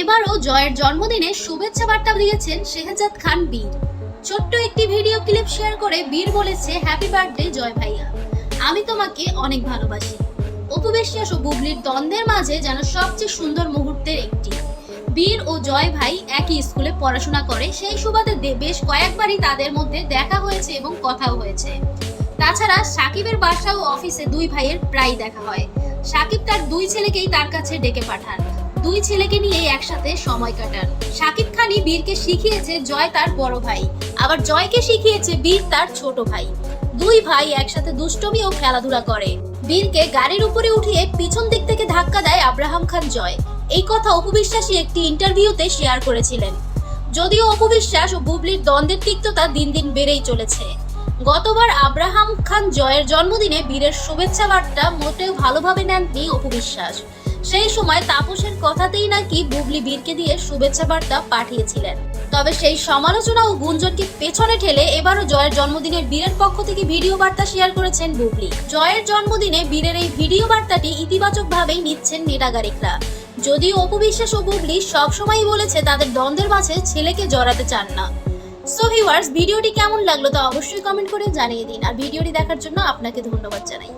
এবারও জয়ের জন্মদিনে শুভেচ্ছা বার্তা দিয়েছেন শেহজাদ খান বীর। ছোট্ট একটি ভিডিও ক্লিপ শেয়ার করে বীর বলেছে হ্যাপি বার্থডে জয় ভাইয়া। আমি তোমাকে অনেক ভালোবাসি। অপু বিশ্বাস ও বুবলির দ্বন্দ্বের মাঝে যেন সবচেয়ে সুন্দর মুহূর্তের একটি। বীর ও জয় ভাই একই স্কুলে পড়াশোনা করে। সেই সুবাদে বেশ কয়েকবারই তাদের মধ্যে দেখা হয়েছে এবং কথাও হয়েছে। তাছাড়া সাকিবের বাসা ও অফিসে দুই ভাইয়ের প্রায় দেখা হয়। সাকিব তার দুই ছেলেকেই তার কাছে ডেকে পাঠান। দুই ছেলেকে নিয়ে একসাথে সময় কাটান। সাকিব খানই বীরকে শিখিয়েছে জয় তার বড় ভাই। আবার জয়কে শিখিয়েছে বীর তার ছোট ভাই। দুই ভাই একসাথে দুষ্টমি ও খেলাধুলা করে। বীরকে গাড়ির উপরে উঠিয়ে পিছন দিক থেকে ধাক্কা দেয় আব্রাহাম খান জয়। এই কথা অপবিশ্বাসী একটি ইন্টারভিউতে শেয়ার করেছিলেন। যদিও অপবিশ্বাস ও বুবলির দ্বন্দ্বের তিক্ততা দিন দিন বেড়েই চলেছে। গতবার আব্রাহাম খান জয়ের জন্মদিনে বীরের শুভেচ্ছা বার্তা মোটেও ভালোভাবে নেননি অপবিশ্বাস। সেই সময় তাপসের কথাতেই নাকি বুবলি বীরকে দিয়ে শুভেচ্ছা বার্তা পাঠিয়েছিলেন। তবে সেই সমালোচনা ও গুঞ্জনকে পেছনে ঠেলে এবারও জয়ের জন্মদিনে বীরের পক্ষ থেকে ভিডিও বার্তা শেয়ার করেছেন বুবলি। জয়ের জন্মদিনে বীরের এই ভিডিও বার্তাটি ইতিবাচকভাবেই নিচ্ছেন নেটাগারিকরা যদিও অপবিশ্বাস ও বুবলি সবসময়ই বলেছে তাদের দ্বন্দ্বের মাঝে ছেলেকে জড়াতে চান না। সো ভিউয়ার্স ভিডিওটি কেমন লাগল তা অবশ্যই কমেন্ট করে জানিয়ে দিন। আর ভিডিওটি দেখার জন্য আপনাকে ধন্যবাদ জানাই।